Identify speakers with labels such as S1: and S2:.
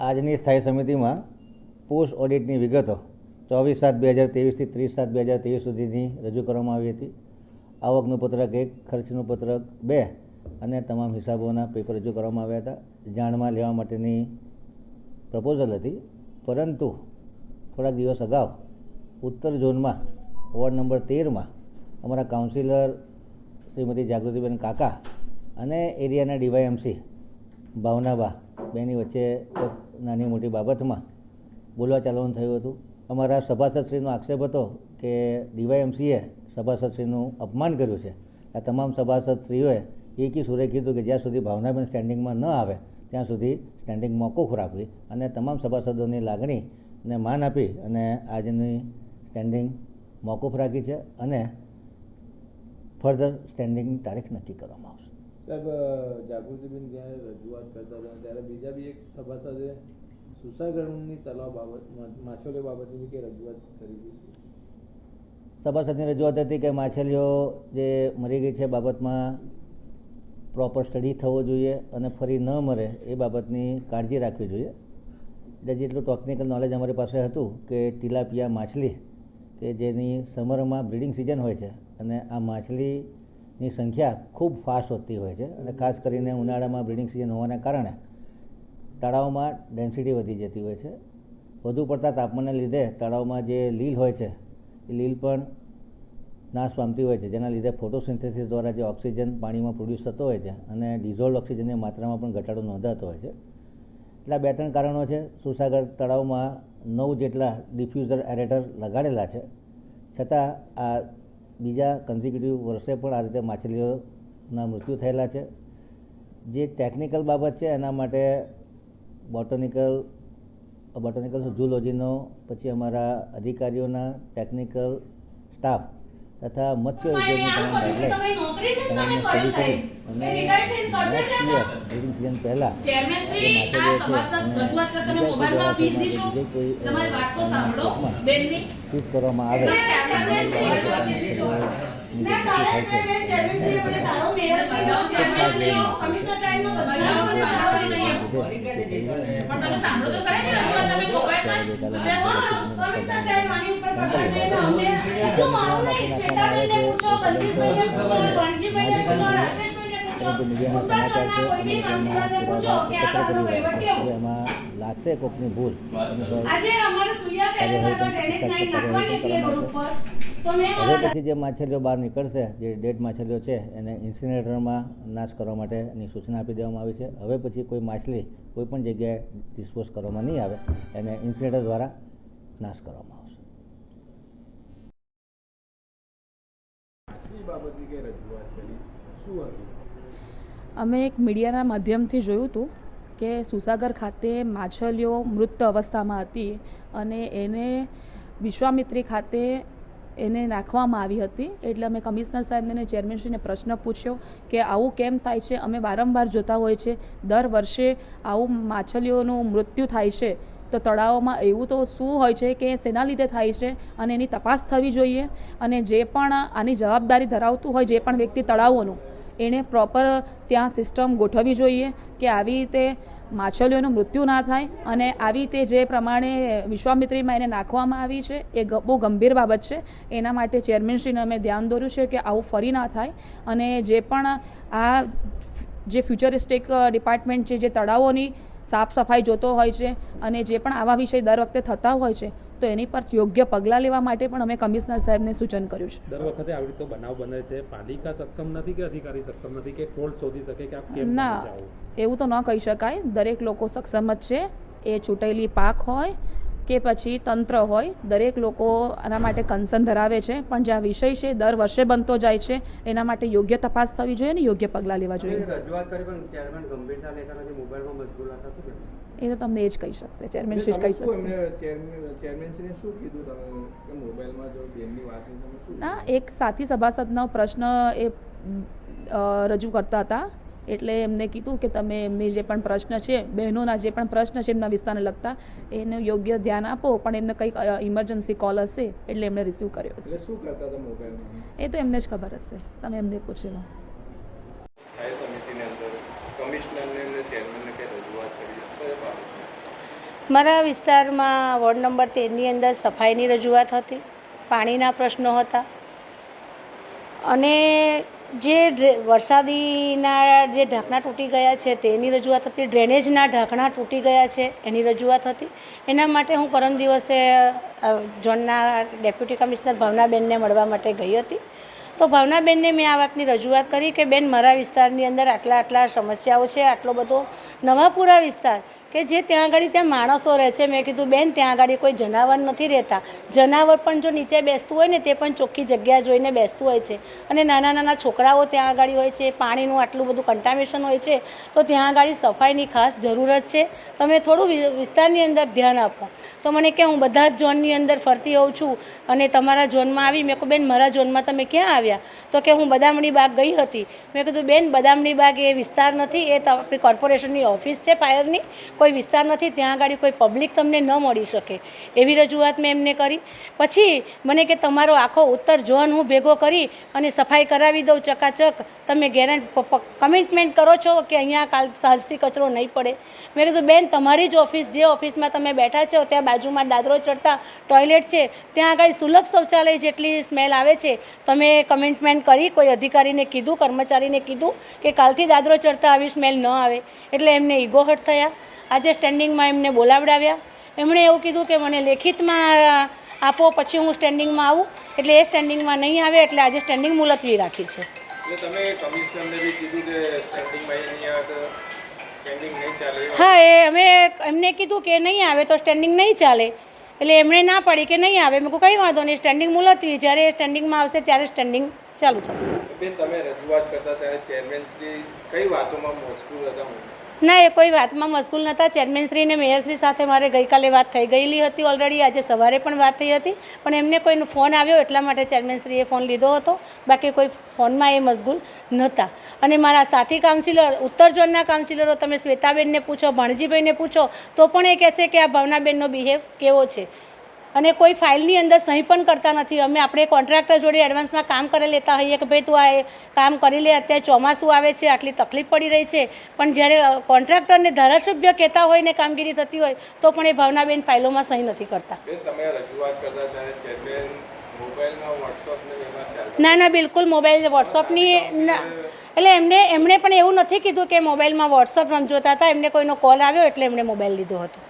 S1: આજની સ્થાયી સમિતિમાં પોસ્ટ ઓડિટની વિગતો ચોવીસ સાત બે હજાર ત્રેવીસથી ત્રીસ સાત બે હજાર ત્રેવીસ સુધીની રજૂ કરવામાં આવી હતી. આવકનું પત્રક એક, ખર્ચનું પત્રક બે અને તમામ હિસાબોના પેપર રજૂ કરવામાં આવ્યા હતા. જાણમાં લેવા માટેની પ્રપોઝલ હતી. પરંતુ થોડાક દિવસ અગાઉ ઉત્તર ઝોનમાં, વોર્ડ નંબર તેરમાં અમારા કાઉન્સિલર શ્રીમતી જાગૃતિબેન કાકા અને એરિયાના ડીવાયએમસી ભાવનાબા, બેની વચ્ચે નાની મોટી બાબતમાં બોલવા ચાલવાનું થયું હતું. અમારા સભાસદશ્રીનો આક્ષેપ હતો કે ડીવાયએમસીએ સભાસદશ્રીનું અપમાન કર્યું છે. આ તમામ સભાસદશ્રીઓએ એકી સુરે કીધું કે જ્યાં સુધી ભાવનાબેન સ્ટેન્ડિંગમાં ન આવે, ત્યાં સુધી સ્ટેન્ડિંગ મોકૂફ રાખવી અને તમામ સભાસદોની લાગણીને માન આપી અને આજની સ્ટેન્ડિંગ મોકૂફ રાખી છે અને ફર્ધર સ્ટેન્ડિંગની તારીખ નક્કી કરવામાં આવશે.
S2: સાહેબ જાગૃતિબેન જ્યારે રજૂઆત કરતા હતા, ત્યારે બીજા બી એક સભાસદે સુસાગરની તલાવ બાબત માછલીઓ બાબતની કે રજૂઆત કરી હતી?
S1: સભાસદની રજૂઆત હતી કે માછલીઓ જે મરી ગઈ છે બાબતમાં પ્રોપર સ્ટડી થવો જોઈએ અને ફરી ન મરે એ બાબતની કાળજી રાખવી જોઈએ. એટલે જેટલું ટેકનિકલ નોલેજ અમારી પાસે હતું કે ટીલાપિયા માછલી કે જેની સમરમાં બ્રિડિંગ સિઝન હોય છે અને આ માછલીની સંખ્યા ખૂબ ફાસ્ટ વધતી હોય છે અને ખાસ કરીને ઉનાળામાં બ્રિડિંગ સિઝન હોવાના કારણે તળાવમાં ડેન્સિટી વધી જતી હોય છે. વધુ પડતા તાપમાનને લીધે તળાવમાં જે લીલ હોય છે, એ લીલ પણ નાશ પામતી હોય છે, જેના લીધે ફોટોસિન્થેસિસ દ્વારા જે ઓક્સિજન પાણીમાં પ્રોડ્યુસ થતો હોય છે અને ડિઝોલ્ડ ઓક્સિજનની માત્રામાં પણ ઘટાડો નોંધાતો હોય છે. એટલા બે ત્રણ કારણો છે. સુસાગર તળાવમાં નવ જેટલા ડિફ્યુઝર એરેટર લગાડેલા છે. છતાં આ બીજા કન્ઝિક્યુટિવ વર્ષે પણ આ રીતે માછલીઓના મૃત્યુ થયેલા છે. જે ટેકનિકલ બાબત છે, એના માટે બોટનિકલ બોટનિકલ ઝૂલોજીનો પછી અમારા અધિકારીઓના ટેકનિકલ સ્ટાફ તથા મત્સ્ય ઉદ્યોગની તમામ ગાઈડલાઈન તમામને સ્ટડી કરી અને પહેલાં
S3: આવે શ્રી આ સભાસદ રજૂઆત
S4: સાહેબ આની ઉપર પ્રકાશ
S1: પરંતુ મીડિયાના સમાચાર છે અને તેના પુરાવા એકત્ર કરી
S4: કેવો
S1: એમાં લાગશે કોકની ભૂલ. હવે પછી જે માછલીઓ બહાર નીકળશે જે ડેડ માછલીઓ છે એને ઇન્સિનેટરમાં નાશ કરવા માટેની સૂચના આપી દેવામાં આવી છે. હવે પછી કોઈ માછલી કોઈ પણ જગ્યાએ ડિસ્પોઝ કરવામાં નહીં આવે એને ઇન્સિનેટર દ્વારા નાશ કરવામાં આવશે.
S2: બાબતની કઈ રજૂઆત કરી? શું હતું?
S5: અમે એક મીડિયાના માધ્યમથી જોયું હતું કે સુસાગર ખાતે માછલીઓ મૃત અવસ્થામાં હતી અને એને વિશ્વામિત્રી ખાતે એને નાખવામાં આવી હતી. એટલે અમે કમિશનર સાહેબને અને ચેરમેનશ્રીને પ્રશ્ન પૂછ્યો કે આવું કેમ થાય છે? અમે વારંવાર જોતા હોય છે, દર વર્ષે આવું માછલીઓનું મૃત્યુ થાય છે. તો તળાવોમાં એવું તો શું હોય છે કે શેના લીધે થાય છે અને એની તપાસ થવી જોઈએ અને જે પણ આની જવાબદારી ધરાવતું હોય, જે પણ વ્યક્તિ તળાવોનું એણે પ્રોપર ત્યાં સિસ્ટમ ગોઠવવી જોઈએ કે આવી રીતે માછલીઓનું મૃત્યુ ના થાય અને આવી રીતે જે પ્રમાણે વિશ્વામિત્રીમાં એને નાખવામાં આવી છે, એ બહુ ગંભીર બાબત છે. એના માટે ચેરમેનશ્રીને અમે ધ્યાન દોર્યું છે કે આવું ફરી ના થાય અને જે પણ આ જે ફ્યુચરિસ્ટિક ડિપાર્ટમેન્ટ છે, જે તળાવોની સાફ સફાઈ જોતો હોય છે અને જે પણ આવા વિષય દર વખતે થતા હોય છે તો એની પર યોગ્ય પગલાં લેવા માટે પણ અમે કમિશનર સાહેબને સૂચન કર્યું છે.
S6: દર વખતે આવી રીતે બનાવ બને છે. પાલિકા સક્ષમ નથી કે અધિકારી સક્ષમ નથી કે કોર્ટ શોધી શકે કે આપ કેમ
S5: ના એવું તો ન કહી શકાય. દરેક લોકો સક્ષમ જ છે. એ છૂટેલી પાક હોય કે પછી તંત્ર હોય દરેક લોકો આના માટે કન્સર્ન ધરાવે છે. પણ જે આ વિષય છે દર વર્ષે બનતો જાય છે. એના માટે યોગ્ય તપાસ થવી જોઈએ અને યોગ્ય પગલાં લેવા જોઈએ.
S7: રજૂઆત કરી પણ ચેરમેન ગંભીરતા લેતા નથી મોબાઈલમાં મજબૂર હતા?
S5: એ તો તમને એ જ કહી શકશે ચેરમેનશ્રી જ કહી શકશે
S2: એમને ચેરમેન ચેરમેનશ્રીને શું કીધું તમે? કે મોબાઈલમાં જો બેનની વાતની તમે શું
S5: ના એક સાથી સભાસદનો પ્રશ્ન એ રજૂ કરતા હતા. એટલે એમને કીધું કે તમે એમની જે પણ પ્રશ્ન છે બહેનોના જે પણ પ્રશ્ન છે એમના વિસ્તારને લગતા એનું યોગ્ય ધ્યાન આપો પણ એમને કંઈક ઇમરજન્સી કોલ હશે એટલે એમણે રિસીવ કર્યો હશે.
S2: એટલે શું કરતા હતા મોબાઈલમાં?
S5: એ તો એમને જ ખબર હશે. તમે એમને પૂછી લો.
S8: સમિતિની અંદર કમિશનરને અને
S2: ચેરમેનને કે રજૂઆત કરી છે કયા બાબતમાં
S4: મારા વિસ્તારમાં વોર્ડ નંબર તેરની અંદર સફાઈની રજૂઆત હતી, પાણીના પ્રશ્નો હતા. અને જે વરસાદીના જે ઢાંકણા તૂટી ગયા છે તેની રજૂઆત હતી, ડ્રેનેજના ઢાંકણા તૂટી ગયા છે એની રજૂઆત હતી. એના માટે હું પરમ દિવસે ઝોનના ડેપ્યુટી કમિશનર ભાવનાબેનને મળવા માટે ગઈ હતી. તો ભાવનાબેનને મેં આ વાતની રજૂઆત કરી કે, બેન, મારા વિસ્તારની અંદર આટલા આટલા સમસ્યાઓ છે, આટલો બધો નવાપુરા વિસ્તાર કે જે ત્યાં આગળ ત્યાં માણસો રહે છે. મેં કીધું, બેન, ત્યાં આગળ કોઈ જનાવર નથી રહેતા. જનાવર પણ જો નીચે બેસતું હોય ને, તે પણ ચોખ્ખી જગ્યા જોઈને બેસતું હોય છે. અને નાના નાના છોકરાઓ ત્યાં આગળ હોય છે, પાણીનું આટલું બધું કન્ટામિનેશન હોય છે, તો ત્યાં આગળ સફાઈની ખાસ જરૂરત છે. તમે થોડું વિસ્તારની અંદર ધ્યાન આપો. તો મને કે, હું બધા જ ઝોનની અંદર ફરતી હોઉં છું અને તમારા ઝોનમાં આવી. મેં કહું બેન, મારા ઝોનમાં તમે ક્યાં આવ્યા? તો કે, હું બદામડી બાગ ગઈ હતી. મેં કીધું, બેન બદામડી બાગ એ વિસ્તાર નથી, એ આપણી કોર્પોરેશનની ઓફિસ છે ફાયરની કોઈ વિસ્તાર નથી, ત્યાં આગળ કોઈ પબ્લિક તમને ન મળી શકે. એવી રજૂઆત મેં એમને કરી. પછી મને કે તમારો આખો ઉત્તર ઝોન હું ભેગો કરી અને સફાઈ કરાવી દઉં ચકાચક. તમે ગેરંટ કમિટમેન્ટ કરો છો કે અહીંયા કાલ સહજથી કચરો નહીં પડે? મેં કીધું, બેન, તમારી જ ઓફિસ, જે ઓફિસમાં તમે બેઠા છો, ત્યાં બાજુમાં દાદરો ચડતા ટોયલેટ છે, ત્યાં આગળ સુલભ શૌચાલય જેટલી સ્મેલ આવે છે, તમે કમિટમેન્ટ કરી, કોઈ અધિકારીને કીધું, કર્મચારીને કીધું કે કાલથી દાદરો ચડતા આવી સ્મેલ ન આવે. એટલે એમને ઈગો થયા. આજે સ્ટેન્ડિંગમાં એમને બોલાવડાવ્યા. એમણે એવું કીધું કે મને લેખિતમાં આપો પછી હું સ્ટેન્ડિંગમાં આવું. એટલે એ સ્ટેન્ડિંગમાં નહીં આવે એટલે આજે સ્ટેન્ડિંગ મુલતવી રાખી છે. હા એ અમે એમને કીધું કે નહીં આવે તો સ્ટેન્ડિંગ નહીં ચાલે. એટલે એમણે ના પાડી કે નહીં આવે. મેં કંઈ વાંધો નહીં સ્ટેન્ડિંગ મુલતવી. જ્યારે સ્ટેન્ડિંગમાં આવશે ત્યારે સ્ટેન્ડિંગ ચાલુ થશે.
S2: બેન તમે રજૂઆત કરતા ત્યારે ચેરમેન શ્રી કઈ વાતોમાં મોસ્કુલ હતા?
S4: ના, એ કોઈ વાતમાં મશગુલ નહોતા ચેરમેનશ્રી અને મેયરશ્રી સાથે મારે ગઈકાલે વાત થઈ ગયેલી હતી ઓલરેડી આજે સવારે પણ વાત થઈ હતી. પણ એમને કોઈનો ફોન આવ્યો એટલા માટે ચેરમેનશ્રીએ ફોન લીધો હતો. બાકી કોઈ ફોનમાં એ મશગુલ નહોતા અને મારા સાથી કાઉન્સિલર ઉત્તર ઝોનના કાઉન્સિલરો તમે શ્વેતાબેનને પૂછો, ભણજીભાઈને પૂછો, તો પણ એ કહેશે કે આ ભાવનાબેનનો બિહેવ કેવો છે? અને કોઈ ફાઇલની અંદર સહી પણ કરતા નથી. અમે આપણે કોન્ટ્રાક્ટર જોડે એડવાન્સમાં કામ કરી લેતા હોઈએ કે ભાઈ તું આ કામ કરી લે અત્યારે ચોમાસું આવે છે આટલી તકલીફ પડી રહી છે. પણ જ્યારે કોન્ટ્રાક્ટરને ધારાસભ્ય કહેતા હોય ને કામગીરી થતી હોય તો પણ એ ભાવનાબેન ફાઇલોમાં સહી નથી કરતા.
S2: ને
S4: ના બિલકુલ મોબાઈલ વોટ્સઅપની ના. એટલે એમને એમણે પણ એવું નથી કીધું કે મોબાઈલમાં વોટ્સઅપ રમજોતા હતા એમને કોઈનો કોલ આવ્યો એટલે એમણે મોબાઈલ લીધો હતો.